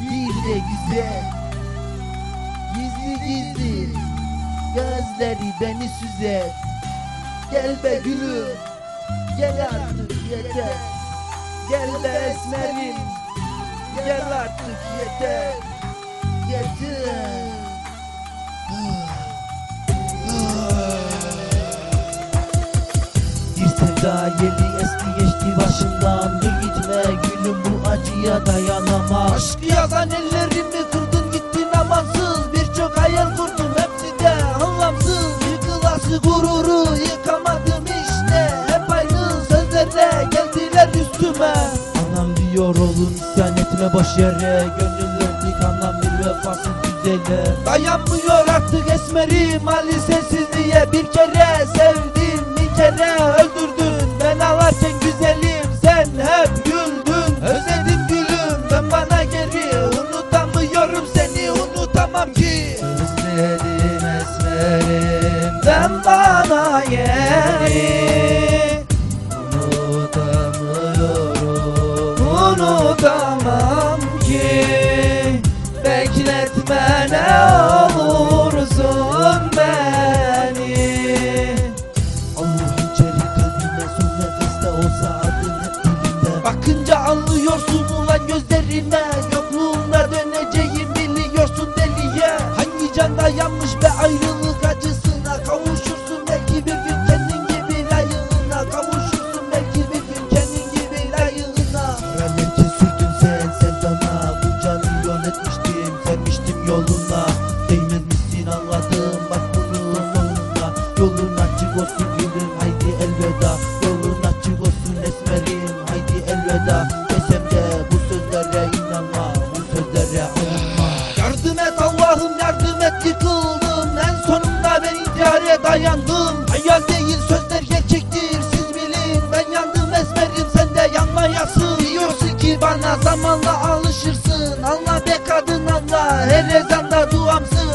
de güzel. Gizli gizli. Gözleri beni süzer. Gel be gülüm. Gel artık yeter. Gel be esmerim. Gel artık yeter. Yeter. Bir sevda yeli eski geçti başımdan. Dur gitme gülüm bu acıya dayanamam. Aşkı yazan gururu yıkamadım işte. Hep aynı sözlerle geldiler üstüme. Anam diyor oğlum isyan etme boş yere. Gönül verdik anlam bir vefasız güzele. Dayanmıyor artık esmerim hali sensizliğe Bir kere sevdim bir kere geri Unutamıyorum. Unutamam ki. Bekletme ne olursun beni. Allah'ın içeri kalbime son nefeste olsa adın hep dilimde Bakınca anlıyorsun ulan gözlerime Yokluğunda döneceğim biliyorsun deliye. Hangi can dayanmış be ayrılık acısına Yolun açık olsun gülüm haydi elveda. Yolun açık olsun esmerim haydi elveda. Desem de bu sözlere inanma Bu sözlere alınma. Yardım et Allah'ım yardım et yıkıldım. En sonunda ben intihare dayandım. Hayal değil sözler gerçektir siz bilin. Ben yandım esmerim sen de yanmayasın. Diyorsun ki bana zamanla alışırsın. Anla be kadın anla her ezanda duamsın.